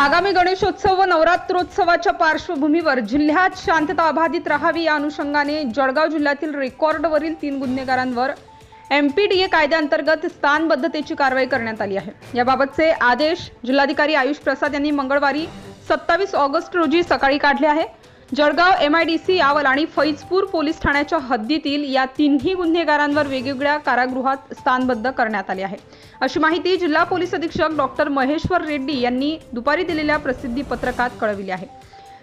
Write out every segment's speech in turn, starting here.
आगामी गणेशोत्सव व नवरात्रोत्सवाच्या पार्श्वभूमीवर जिल्ह्यात शांतता अबाधित राहावी या अनुषंगाने जळगाव जिल्ह्यातील रेकॉर्डवरील तीन गुन्हेगारांवर एम पी डी ए कायद्याअंतर्गत स्थानबद्धतेची कारवाई करण्यात आली आहे. याबाबतचे आदेश जिल्हाधिकारी आयुष प्रसाद यांनी मंगळवारी सत्तावीस ऑगस्ट रोजी सकाळी काढले आहे. जळगाव एमआयडीसी यावल आणि फैजपूर पोलीस ठाण्याच्या हद्दीतील या तिन्ही गुन्हेगारांवर वेगवेगळ्या कारागृहात स्थानबद्ध करण्यात आले आहे. अशी माहिती जिल्हा पोलीस अधीक्षक डॉक्टर महेश्वर रेड्डी यांनी दुपारी दिलेल्या प्रसिद्धी पत्रकात कळविली आहे.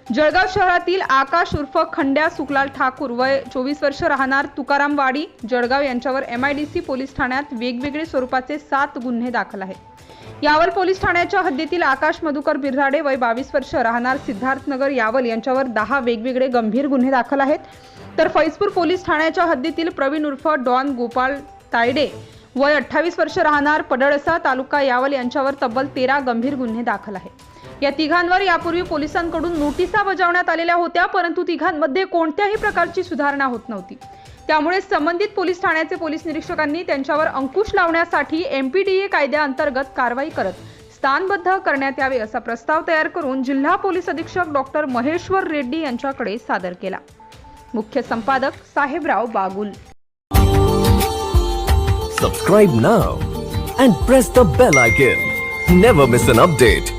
जळगाव शहरातील आकाश उर्फ खंड्या सुकलाल ठाकूर वय चोवीस वर्ष राहणार तुकाराम वाडी जळगाव यांच्यावर एमआयडीसी पोलीस ठाण्यात वेगवेगळे स्वरूपाचे सात गुन्हे दाखल आहेत. यावल पोलीस ठाण्याच्या हद्दीतील आकाश मधुकर बिर्राडे वय बावीस वर्ष राहणार सिद्धार्थनगर यावल यांच्यावर दहा वेगवेगळे गंभीर गुन्हे दाखल आहेत. तर फैजपूर पोलीस ठाण्याच्या हद्दीतील प्रवीण उर्फ डॉन गोपाल तायडे वय अठ्ठावीस वर्ष राहणार पडळसा तालुका यावल यांच्यावर तब्बल तेरा गंभीर गुन्हे दाखल आहेत. या तिघांवर यापूर्वी पोलिसांकडून नोटिसा बजावण्यात आलेल्या होत्या परंतु तिघांमध्ये कोणत्याही प्रकारची सुधारणा होत नव्हती. त्यामुळे संबंधित पोलीस ठाण्याचे पोलीस निरीक्षकांनी त्यांच्यावर अंकुश लावण्यासाठी एमपीडीए कायद्याअंतर्गत कारवाई करत स्थानबद्ध करण्यात यावे असा प्रस्ताव तयार करून जिल्हा पोलीस अधीक्षक डॉक्टर महेश्वर रेड्डी यांच्याकडे सादर केला. मुख्य संपादक Sahebrao Bagul. Subscribe now and press the bell icon never miss an update